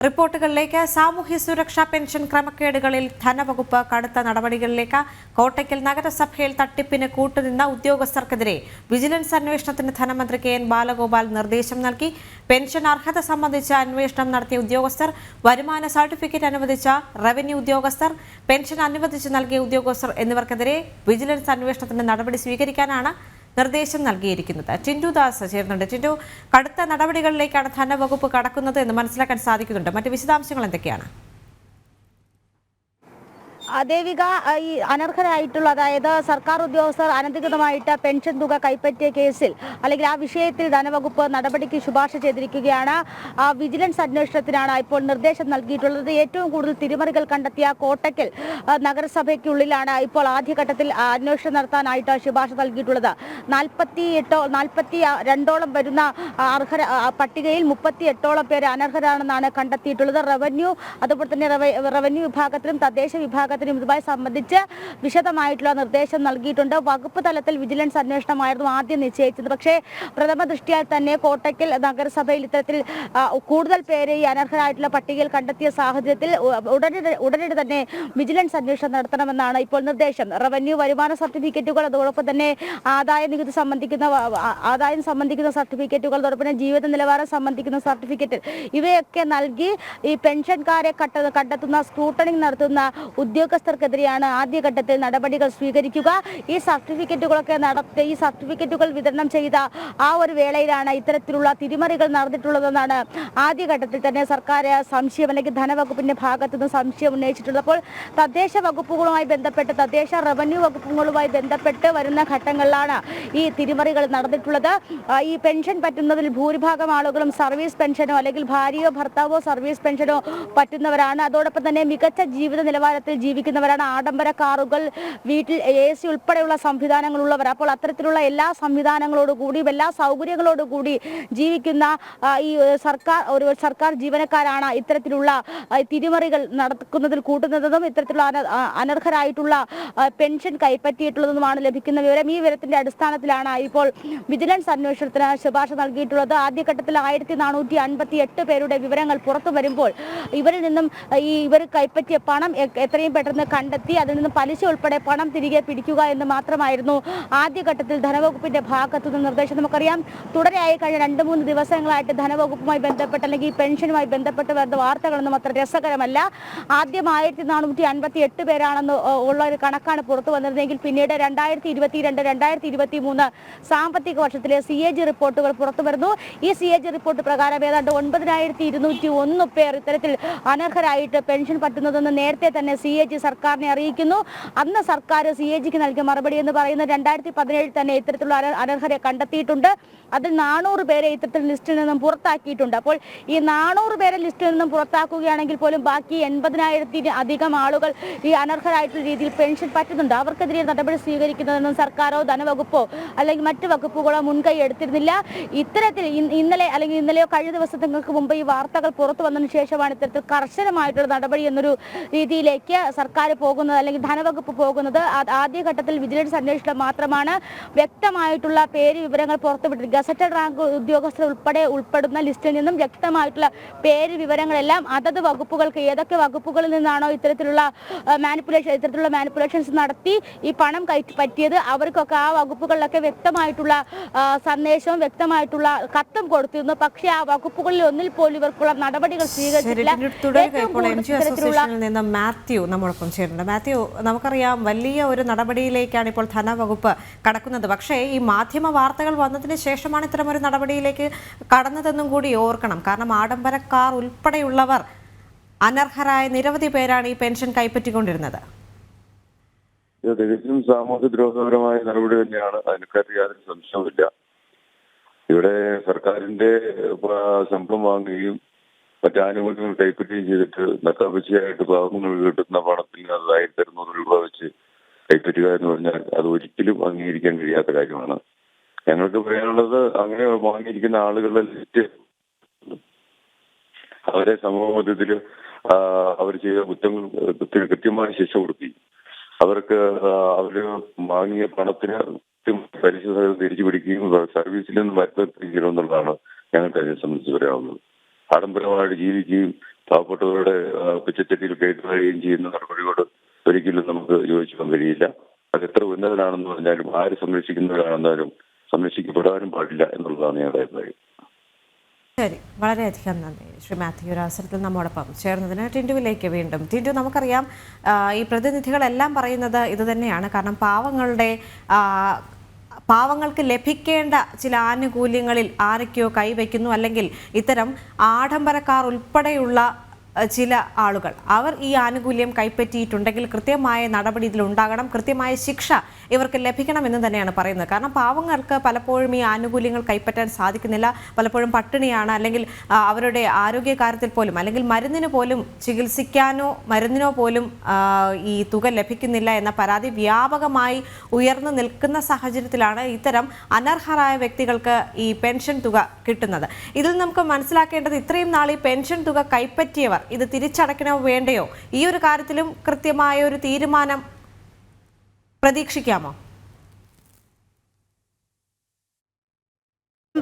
റിപ്പോർട്ടുകളിലേക്ക് സാമൂഹ്യ സുരക്ഷാ പെൻഷൻ ക്രമക്കേടുകളിൽ ധനവകുപ്പ് കടുത്ത നടപടികളിലേക്ക് കോട്ടയ്ക്കൽ നഗരസഭയിൽ തട്ടിപ്പിന് കൂട്ടുനിന്ന ഉദ്യോഗസ്ഥർക്കെതിരെ വിജിലൻസ് അന്വേഷണത്തിന് ധനമന്ത്രി കെ എൻ ബാലഗോപാൽ നിർദ്ദേശം നൽകി. പെൻഷൻ അർഹത സംബന്ധിച്ച അന്വേഷണം നടത്തിയ ഉദ്യോഗസ്ഥർ വരുമാന സർട്ടിഫിക്കറ്റ് അനുവദിച്ച റവന്യൂ ഉദ്യോഗസ്ഥർ പെൻഷൻ അനുവദിച്ച് നൽകിയ ഉദ്യോഗസ്ഥർ എന്നിവർക്കെതിരെ വിജിലൻസ് അന്വേഷണത്തിന് നടപടി സ്വീകരിക്കാനാണ് നിർദ്ദേശം നൽകിയിരിക്കുന്നത്. ടിൻഡു ദാസ് ചേർന്നുണ്ട് ടിൻഡു കടുത്ത നടപടികളിലേക്കാണ് ധനവകുപ്പ് കടക്കുന്നത് എന്ന് മനസ്സിലാക്കാൻ സാധിക്കുന്നുണ്ട്. മറ്റ് വിശദാംശങ്ങൾ എന്തൊക്കെയാണ്? ദേവിക ഈ അനർഹരായിട്ടുള്ള അതായത് സർക്കാർ ഉദ്യോഗസ്ഥർ അനധികൃതമായിട്ട് പെൻഷൻ തുക കൈപ്പറ്റിയ കേസിൽ അല്ലെങ്കിൽ ആ വിഷയത്തിൽ ധനവകുപ്പ് നടപടിക്ക് ശുപാർശ ചെയ്തിരിക്കുകയാണ്. ആ, വിജിലൻസ് അന്വേഷണത്തിനാണ് ഇപ്പോൾ നിർദ്ദേശം നൽകിയിട്ടുള്ളത്. ഏറ്റവും കൂടുതൽ തിരിമറികൾ കണ്ടെത്തിയ കോട്ടക്കൽ നഗരസഭയ്ക്കുള്ളിലാണ് ഇപ്പോൾ ആദ്യഘട്ടത്തിൽ അന്വേഷണം നടത്താനായിട്ട് ശുപാർശ നൽകിയിട്ടുള്ളത്. നാൽപ്പത്തി എട്ടോ നാൽപ്പത്തി രണ്ടോളം വരുന്ന അർഹ പട്ടികയിൽ മുപ്പത്തി എട്ടോളം പേര് അനർഹരാണെന്നാണ് കണ്ടെത്തിയിട്ടുള്ളത്. റവന്യൂ അതുപോലെ തന്നെ റവ- റവന്യൂ വിഭാഗത്തിലും തദ്ദേശ വിഭാഗത്തിലും ഇതുമായി സംബന്ധിച്ച് വിശദമായിട്ടുള്ള നിർദ്ദേശം നൽകിയിട്ടുണ്ട്. വകുപ്പ് തലത്തിൽ വിജിലൻസ് അന്വേഷണമായിരുന്നു ആദ്യം നിശ്ചയിച്ചത്. പക്ഷേ പ്രഥമ ദൃഷ്ടിയാൽ തന്നെ കോട്ടയ്ക്കൽ നഗരസഭയിൽ ഇത്തരത്തിൽ കൂടുതൽ പേരെ ഈ അനർഹരായിട്ടുള്ള പട്ടികയിൽ കണ്ടെത്തിയ സാഹചര്യത്തിൽ ഉടനെ ഉടനടി തന്നെ വിജിലൻസ് അന്വേഷണം നടത്തണമെന്നാണ് ഇപ്പോൾ നിർദ്ദേശം. റവന്യൂ വരുമാന സർട്ടിഫിക്കറ്റുകൾ അതോടൊപ്പം തന്നെ ആദായ നികുതി സംബന്ധിക്കുന്ന ആദായം സംബന്ധിക്കുന്ന സർട്ടിഫിക്കറ്റുകൾ അതോടൊപ്പം തന്നെ ജീവിത നിലവാരം സംബന്ധിക്കുന്ന സർട്ടിഫിക്കറ്റ് ഇവയൊക്കെ നൽകി ഈ പെൻഷൻകാരെ കണ്ടെത്തുന്ന സ്ക്രൂട്ടണിംഗ് നടത്തുന്ന ഉദ്യോഗസ്ഥർക്കെതിരെയാണ് ആദ്യഘട്ടത്തിൽ നടപടികൾ സ്വീകരിക്കുക. ഈ സർട്ടിഫിക്കറ്റുകളൊക്കെ നടത്തി ഈ സർട്ടിഫിക്കറ്റുകൾ വിതരണം ചെയ്ത ആ ഒരു വേളയിലാണ് ഇത്തരത്തിലുള്ള തിരിമറികൾ നടന്നിട്ടുള്ളതെന്നാണ് ആദ്യഘട്ടത്തിൽ തന്നെ സർക്കാർ സംശയം അല്ലെങ്കിൽ ധനവകുപ്പിന്റെ ഭാഗത്തു നിന്ന് സംശയം ഉന്നയിച്ചിട്ടുള്ളത്. അപ്പോൾ തദ്ദേശ വകുപ്പുകളുമായി ബന്ധപ്പെട്ട് തദ്ദേശ റവന്യൂ വകുപ്പുകളുമായി ബന്ധപ്പെട്ട് വരുന്ന ഘട്ടങ്ങളിലാണ് ഈ തിരിമറികൾ നടന്നിട്ടുള്ളത്. ഈ പെൻഷൻ പറ്റുന്നതിൽ ഭൂരിഭാഗം ആളുകളും സർവീസ് പെൻഷനോ അല്ലെങ്കിൽ ഭാര്യയോ ഭർത്താവോ സർവീസ് പെൻഷനോ പറ്റുന്നവരാണ്. അതോടൊപ്പം തന്നെ മികച്ച ജീവിത നിലവാരത്തിൽ ജീവിക്കുന്നവരാണ് ആഡംബര കാറുകൾ വീട്ടിൽ എ സി ഉൾപ്പെടെയുള്ള സംവിധാനങ്ങളുള്ളവർ. അപ്പോൾ അത്തരത്തിലുള്ള എല്ലാ സംവിധാനങ്ങളോടുകൂടിയും എല്ലാ സൗകര്യങ്ങളോടുകൂടി ജീവിക്കുന്ന ഈ സർക്കാർ ഒരു സർക്കാർ ജീവനക്കാരാണ് ഇത്തരത്തിലുള്ള തിരിമറികൾ നടക്കുന്നതിൽ കൂട്ടുന്നതെന്നും ഇത്തരത്തിലുള്ള അന- അനർഹരായിട്ടുള്ള പെൻഷൻ കൈപ്പറ്റിയിട്ടുള്ളതുമാണ് ലഭിക്കുന്ന വിവരം ഈ വിവരത്തിന്റെ അടിസ്ഥാനത്തിലാണ് ഇപ്പോൾ വിജിലൻസ് അന്വേഷണത്തിന് ശുപാർശ നൽകിയിട്ടുള്ളത്. ആദ്യഘട്ടത്തിൽ ആയിരത്തി നാനൂറ്റി അൻപത്തി എട്ട് പേരുടെ വിവരങ്ങൾ പുറത്തു വരുമ്പോൾ ഇവരിൽ നിന്നും ഈ ഇവർ കൈപ്പറ്റിയ പണം എത്രയും പെട്ടെന്ന് കണ്ടെത്തി അതിൽ നിന്ന് പലിശ ഉൾപ്പെടെ പണം തിരികെ പിടിക്കുക എന്ന് മാത്രമായിരുന്നു ആദ്യഘട്ടത്തിൽ ധനവകുപ്പിന്റെ ഭാഗത്തു നിന്ന് നിർദ്ദേശം. നമുക്കറിയാം തുടരെയായി കഴിഞ്ഞ രണ്ട് മൂന്ന് ദിവസങ്ങളായിട്ട് ധനവകുപ്പുമായി ബന്ധപ്പെട്ട് അല്ലെങ്കിൽ പെൻഷനുമായി ബന്ധപ്പെട്ട് വരുന്ന വാർത്തകളൊന്നും അത്ര രസകരമല്ല. ആദ്യം ആയിരത്തി നാനൂറ്റി അൻപത്തി എട്ട് പേരാണെന്ന് ഉള്ള ഒരു കണക്കാണ് പുറത്തു വന്നിരുന്നെങ്കിൽ പിന്നീട് രണ്ടായിരത്തി ഇരുപത്തിരണ്ട് രണ്ടായിരത്തി ഇരുപത്തി മൂന്ന് സാമ്പത്തിക വർഷത്തിലെ സി എ ജി റിപ്പോർട്ടുകൾ പുറത്തു വരുന്നു. ഈ സി എ ജി റിപ്പോർട്ട് പ്രകാരം ഏതാണ്ട് ഒൻപതിനായിരത്തി ഇരുന്നൂറ്റി ഒന്ന് പേർ ഇത്തരത്തിൽ അനർഹരായിട്ട് പെൻഷൻ പറ്റുന്നതെന്ന് നേരത്തെ തന്നെ സി എ ജി സർക്കാരിനെ അറിയിക്കുന്നു. അന്ന് സർക്കാർ സി എ ജിക്ക് നൽകിയ മറുപടി എന്ന് പറയുന്നത് രണ്ടായിരത്തി പതിനേഴിൽ തന്നെ ഇത്തരത്തിലുള്ള അനർഹരെ കണ്ടെത്തിയിട്ടുണ്ട്. അതിൽ നാനൂറ് പേരെ ഇത്തരത്തിൽ ലിസ്റ്റിൽ നിന്നും പുറത്താക്കിയിട്ടുണ്ട്. അപ്പോൾ ഈ നാനൂറ് പേരെ ലിസ്റ്റിൽ നിന്നും പുറത്താക്കുകയാണെങ്കിൽ പോലും ബാക്കി എൺപതിനായിരത്തിന് അധികം ആളുകൾ ഈ അനർഹരായിട്ടുള്ള രീതിയിൽ പെൻഷൻ പറ്റുന്നുണ്ട്. അവർക്കെതിരെ നടപടി സ്വീകരിക്കുന്നതെന്നും സർക്കാരോ ധനവകുപ്പോ അല്ലെങ്കിൽ മറ്റ് വകുപ്പുകളോ മുൻകൈ എടുത്തിരുന്നില്ല. ഇത്തരത്തിൽ ഇന്നലെ അല്ലെങ്കിൽ ഇന്നലെയോ കഴിഞ്ഞ ദിവസങ്ങൾക്ക് മുമ്പ് ഈ വാർത്തകൾ പുറത്തു വന്നതിന് ശേഷമാണ് ഇത്തരത്തിൽ കർശനമായിട്ടുള്ള നടപടി എന്നൊരു രീതിയിലേക്ക് സർക്കാർ പോകുന്നത് അല്ലെങ്കിൽ ധനവകുപ്പ് പോകുന്നത് ആദ്യഘട്ടത്തിൽ വിജിലൻസ് അന്വേഷണം മാത്രമാണ്. വ്യക്തമായിട്ടുള്ള പേര് വിവരങ്ങൾ പുറത്തുവിട്ടത് ഗസറ്റഡ് റാങ്ക് ഉദ്യോഗസ്ഥർ ഉൾപ്പെടെ ഉൾപ്പെടുന്ന ലിസ്റ്റിൽ നിന്നും വ്യക്തമായിട്ടുള്ള പേര് വിവരങ്ങളെല്ലാം അതത് വകുപ്പുകൾക്ക് ഏതൊക്കെ വകുപ്പുകളിൽ നിന്നാണോ ഇത്തരത്തിലുള്ള മാനിപ്പുലേഷൻ ഇത്തരത്തിലുള്ള മാനിപ്പുലേഷൻസ് നടത്തി ഈ പണം കയറ്റി പറ്റിയത് അവർക്കൊക്കെ ആ വകുപ്പുകളിലൊക്കെ വ്യക്തമായിട്ടുള്ള സന്ദേശവും വ്യക്തമായിട്ടുള്ള കത്തും കൊടുത്തിരുന്നു. പക്ഷേ ആ വകുപ്പുകളിൽ ഒന്നിൽ പോലും ഇവർക്കുള്ള നടപടികൾ സ്വീകരിച്ചിട്ടില്ല. മാത്യു അസോസിയേഷനിൽ നിന്ന് മാത്യു നമുക്കറിയാം വലിയ ഒരു നടപടിയിലേക്കാണ് ഇപ്പോൾ ധനവകുപ്പ് കടക്കുന്നത്. പക്ഷേ ഈ മാധ്യമ വാർത്തകൾ വന്നതിന് ശേഷമാണ് ഇത്തരം ഒരു നടപടിയിലേക്ക് കടന്നതെന്നും കൂടി ഓർക്കണം. കാരണം ആഡംബരക്കാർ ഉൾപ്പെടെയുള്ളവർ അനർഹരായ നിരവധി പേരാണ് ഈ പെൻഷൻ കൈപ്പറ്റിക്കൊണ്ടിരുന്നത്. തികച്ചും സാമൂഹ്യ ദ്രോഹപരമായ നടപടി തന്നെയാണ്. അതിനെക്കാട്ടി യാതൊരു സംശയവുമില്ല. ഇവിടെ സർക്കാരിന്റെ ശമ്പളം വാങ്ങുകയും മറ്റ് ആനുകൂല്യങ്ങൾ കൈപ്പറ്റുകയും ചെയ്തിട്ട് നക്കാപ്പിച്ചയായിട്ട് ഭാഗങ്ങൾ കിട്ടുന്ന പണത്തിൽ അത് ആയിരത്തി അറുന്നൂറ് രൂപ വെച്ച് കൈപ്പറ്റുക എന്ന് പറഞ്ഞാൽ അത് ഒരിക്കലും അംഗീകരിക്കാൻ കഴിയാത്ത കാര്യമാണ്. ഞങ്ങൾക്ക് പറയാനുള്ളത് അങ്ങനെ വാങ്ങിയിരിക്കുന്ന ആളുകളുടെ ലിസ്റ്റ് അവരെ സമൂഹ മധ്യത്തിൽ അവർ ചെയ്ത കുറ്റങ്ങൾ കൃത്യ- കൃത്യമായ ശിക്ഷ കൊടുക്കുകയും അവർക്ക് അവർ വാങ്ങിയ പണത്തിന് പരിശോധന തിരിച്ചു പിടിക്കുകയും സർവീസിൽ നിന്ന് വരുത്തിയിരിക്കണം എന്നുള്ളതാണ് ഞങ്ങൾക്ക് അതിനെ സംബന്ധിച്ച് പറയാനുള്ളത്. ആഡംബരമായിട്ട് ജീവിക്കുകയും പാവപ്പെട്ടവരുടെ പിച്ചച്ചട്ടിയിൽ കയറ്റുകയും ചെയ്യുന്ന നടപടിയോട് ഒരിക്കലും നമുക്ക് യോജിക്കാൻ കഴിയില്ല. അത് എത്ര ഉന്നതനാണെന്ന് പറഞ്ഞാലും ആര് സംരക്ഷിക്കുന്നവരാണെന്നാലും സംരക്ഷിക്കപ്പെടാനും പാടില്ല എന്നുള്ളതാണ് ഞാൻ അഭിപ്രായം. ശരി. വളരെയധികം നന്ദി. ശ്രീ മാത്യു ഒരു നമ്മോടൊപ്പം ചേർന്നതിന് ടിൻഡുവിലേക്ക് വീണ്ടും. ടിൻഡു നമുക്കറിയാം ഈ പ്രതിനിധികളെല്ലാം പറയുന്നത് ഇത് തന്നെയാണ് കാരണം പാവങ്ങളുടെ പാവങ്ങൾക്ക് ലഭിക്കേണ്ട ചില ആനുകൂല്യങ്ങളിൽ ആരൊക്കെയോ കൈവയ്ക്കുന്നു അല്ലെങ്കിൽ ഇത്തരം ആഡംബരക്കാർ ഉൾപ്പെടെയുള്ള ചില ആളുകൾ. അവർ ഈ ആനുകൂല്യം കൈപ്പറ്റിയിട്ടുണ്ടെങ്കിൽ കൃത്യമായ നടപടി ഇതിലുണ്ടാകണം കൃത്യമായ ശിക്ഷ ഇവർക്ക് ലഭിക്കണം എന്ന് തന്നെയാണ് പറയുന്നത്. കാരണം പാവങ്ങൾക്ക് പലപ്പോഴും ഈ ആനുകൂല്യങ്ങൾ കൈപ്പറ്റാൻ സാധിക്കുന്നില്ല. പലപ്പോഴും പട്ടിണിയാണ്. അല്ലെങ്കിൽ അവരുടെ ആരോഗ്യ കാര്യത്തിൽ പോലും അല്ലെങ്കിൽ മരുന്നിന് പോലും ചികിത്സിക്കാനോ മരുന്നിനോ പോലും ഈ തുക ലഭിക്കുന്നില്ല എന്ന പരാതി വ്യാപകമായി ഉയർന്നു നിൽക്കുന്ന സാഹചര്യത്തിലാണ് ഇത്തരം അനർഹരായ വ്യക്തികൾക്ക് ഈ പെൻഷൻ തുക കിട്ടുന്നത്. ഇതിൽ നമുക്ക് മനസ്സിലാക്കേണ്ടത് ഇത്രയും നാൾ ഈ പെൻഷൻ തുക കൈപ്പറ്റിയവർ ഇത് തിരിച്ചടയ്ക്കണോ വേണ്ടയോ? ഈ ഒരു കാര്യത്തിലും കൃത്യമായ ഒരു തീരുമാനം പ്രതീക്ഷിക്കാമോ?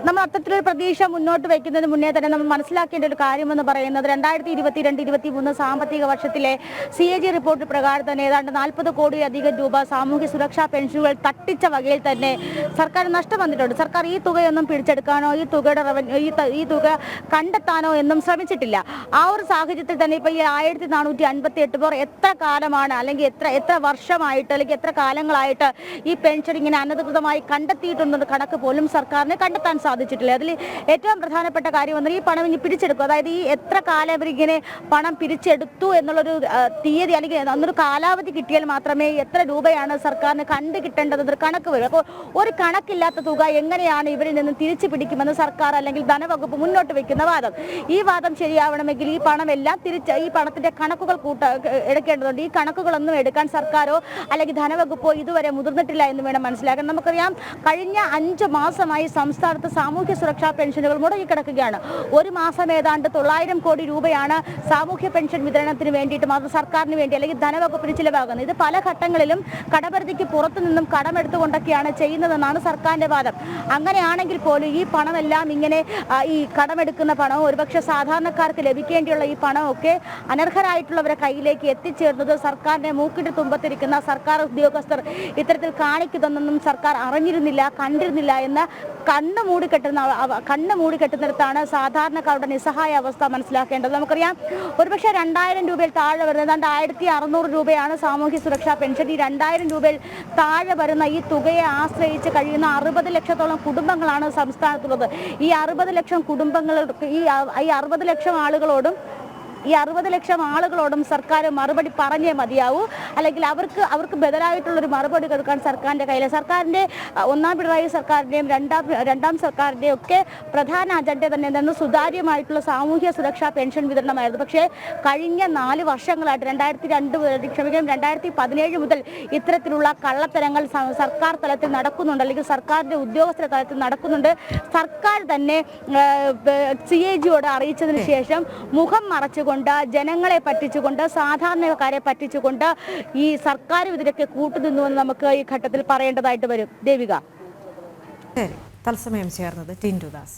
നമ്മൾ അത്തരത്തിലൊരു പ്രതീക്ഷ മുന്നോട്ട് വയ്ക്കുന്നതിന് മുന്നേ തന്നെ നമ്മൾ മനസ്സിലാക്കേണ്ട ഒരു കാര്യമെന്ന് പറയുന്നത് രണ്ടായിരത്തി ഇരുപത്തിരണ്ട് ഇരുപത്തി മൂന്ന് സാമ്പത്തിക വർഷത്തിലെ സി എ ജി റിപ്പോർട്ട് പ്രകാരം തന്നെ ഏതാണ്ട് നാൽപ്പത് കോടിയിലധികം രൂപ സാമൂഹ്യ സുരക്ഷാ പെൻഷനുകൾ തട്ടിച്ച വകയിൽ തന്നെ സർക്കാർ നഷ്ടം വന്നിട്ടുണ്ട്. സർക്കാർ ഈ തുകയൊന്നും പിടിച്ചെടുക്കാനോ ഈ തുകയുടെ റവന്യൂ ഈ തുക കണ്ടെത്താനോ എന്നും ശ്രമിച്ചിട്ടില്ല. ആ ഒരു സാഹചര്യത്തിൽ തന്നെ ഇപ്പോൾ ഈ ആയിരത്തി നാനൂറ്റി അൻപത്തി എട്ട് പേർ എത്ര കാലമാണ് അല്ലെങ്കിൽ എത്ര എത്ര വർഷമായിട്ട് അല്ലെങ്കിൽ എത്ര കാലങ്ങളായിട്ട് ഈ പെൻഷൻ ഇങ്ങനെ അനധികൃതമായി കണ്ടെത്തിയിട്ടുണ്ടെന്ന് കണക്ക് പോലും സർക്കാരിന് കണ്ടെത്താൻ സാധിച്ചിട്ടില്ല. അതിൽ ഏറ്റവും പ്രധാനപ്പെട്ട കാര്യം വന്നത് ഈ പണം ഇനി പിടിച്ചെടുക്കും അതായത് ഈ എത്ര കാലം ഇവരിങ്ങനെ പണം പിരിച്ചെടുത്തു എന്നുള്ളൊരു തീയതി അല്ലെങ്കിൽ അന്നൊരു കാലാവധി കിട്ടിയാൽ മാത്രമേ എത്ര രൂപയാണ് സർക്കാരിന് കണ്ടു കിട്ടേണ്ടത് എന്നൊരു കണക്ക് വരും. അപ്പോൾ ഒരു കണക്കില്ലാത്ത തുക എങ്ങനെയാണ് ഇവരിൽ നിന്ന് തിരിച്ചു പിടിക്കുമെന്ന് സർക്കാർ അല്ലെങ്കിൽ ധനവകുപ്പ് മുന്നോട്ട് വെക്കുന്ന വാദം. ഈ വാദം ശരിയാവണമെങ്കിൽ ഈ പണമെല്ലാം തിരിച്ച് ഈ പണത്തിന്റെ കണക്കുകൾ കൂട്ട എടുക്കേണ്ടതുണ്ട്. ഈ കണക്കുകളൊന്നും എടുക്കാൻ സർക്കാരോ അല്ലെങ്കിൽ ധനവകുപ്പോ ഇതുവരെ മുതിർന്നിട്ടില്ല എന്ന് വേണം മനസ്സിലാക്കാൻ. നമുക്കറിയാം കഴിഞ്ഞ അഞ്ച് മാസമായി സംസ്ഥാനത്ത് സാമൂഹ്യ സുരക്ഷാ പെൻഷനുകൾ മുടങ്ങിക്കിടക്കുകയാണ് ഒരു മാസം ഏതാണ്ട് തൊള്ളായിരം കോടി രൂപയാണ് സാമൂഹ്യ പെൻഷൻ വിതരണത്തിന് വേണ്ടിയിട്ട് അത് സർക്കാരിന് വേണ്ടി അല്ലെങ്കിൽ ധനവകുപ്പിന് ചിലവാകുന്നത്. ഇത് പല ഘട്ടങ്ങളിലും കടപരിധിക്ക് പുറത്തു നിന്നും കടമെടുത്തുകൊണ്ടൊക്കെയാണ് ചെയ്യുന്നതെന്നാണ് സർക്കാരിന്റെ വാദം. അങ്ങനെയാണെങ്കിൽ പോലും ഈ പണമെല്ലാം ഇങ്ങനെ ഈ കടമെടുക്കുന്ന പണവും ഒരുപക്ഷെ സാധാരണക്കാർക്ക് ലഭിക്കേണ്ടിയുള്ള ഈ പണമൊക്കെ അനർഹരായിട്ടുള്ളവരെ കയ്യിലേക്ക് എത്തിച്ചേർന്നത് സർക്കാരിന്റെ മൂക്കിട്ട് തുമ്പത്തിരിക്കുന്ന സർക്കാർ ഉദ്യോഗസ്ഥർ ഇത്തരത്തിൽ കാണിക്കുന്നതെന്നും സർക്കാർ അറിഞ്ഞിരുന്നില്ല കണ്ടിരുന്നില്ല എന്ന് കണ്ണ് മൂടിക്കെട്ടുന്ന കണ്ണ് മൂടിക്കെട്ടുന്നിടത്താണ് സാധാരണക്കാരുടെ നിസ്സഹായ അവസ്ഥ മനസ്സിലാക്കേണ്ടത്. നമുക്കറിയാം ഒരുപക്ഷെ രണ്ടായിരം രൂപയിൽ താഴെ വരുന്നത് ഏതാണ്ട് ആയിരത്തി അറുന്നൂറ് രൂപയാണ് സാമൂഹ്യ സുരക്ഷാ പെൻഷൻ. ഈ രണ്ടായിരം രൂപയിൽ താഴെ വരുന്ന ഈ തുകയെ ആശ്രയിച്ച് കഴിയുന്ന അറുപത് ലക്ഷത്തോളം കുടുംബങ്ങളാണ് സംസ്ഥാനത്തുള്ളത്. ഈ അറുപത് ലക്ഷം അ- ഈ അറുപത് ലക്ഷം ആളുകളോടും ഈ അറുപത് ലക്ഷം ആളുകളോടും സർക്കാർ മറുപടി പറഞ്ഞേ മതിയാവൂ. അല്ലെങ്കിൽ അവർക്ക് അവർക്ക് ബദലായിട്ടുള്ളൊരു മറുപടി കൊടുക്കാൻ സർക്കാരിന്റെ കയ്യിൽ സർക്കാരിന്റെ ഒന്നാം പിണറായി സർക്കാരിന്റെയും രണ്ടാം രണ്ടാം സർക്കാരിന്റെയും ഒക്കെ പ്രധാന അജണ്ട തന്നെ എന്തെന്ന് സുതാര്യമായിട്ടുള്ള സാമൂഹ്യ സുരക്ഷാ പെൻഷൻ വിതരണമായിരുന്നു. പക്ഷേ കഴിഞ്ഞ നാല് വർഷങ്ങളായിട്ട് രണ്ടായിരത്തി രണ്ട് മുതൽ ക്ഷമിക്കണം രണ്ടായിരത്തി പതിനേഴ് മുതൽ ഇത്തരത്തിലുള്ള കള്ളത്തരങ്ങൾ സർക്കാർ തലത്തിൽ നടക്കുന്നുണ്ട്. അല്ലെങ്കിൽ സർക്കാരിന്റെ ഉദ്യോഗസ്ഥ തലത്തിൽ നടക്കുന്നുണ്ട്. സർക്കാർ തന്നെ സി എ ജിയോട് അറിയിച്ചതിന് ശേഷം മുഖം മറച്ചുകൊണ്ട് ജനങ്ങളെ പറ്റിച്ചുകൊണ്ട് സാധാരണക്കാരെ പറ്റിച്ചുകൊണ്ട് ഈ സർക്കാരും ഇതിനൊക്കെ കൂട്ടുനിന്നുവെന്ന് നമുക്ക് ഈ ഘട്ടത്തിൽ പറയേണ്ടതായിട്ട് വരും. ദേവിക. തത്സമയം ചേർന്നത് ടിൻഡു ദാസ്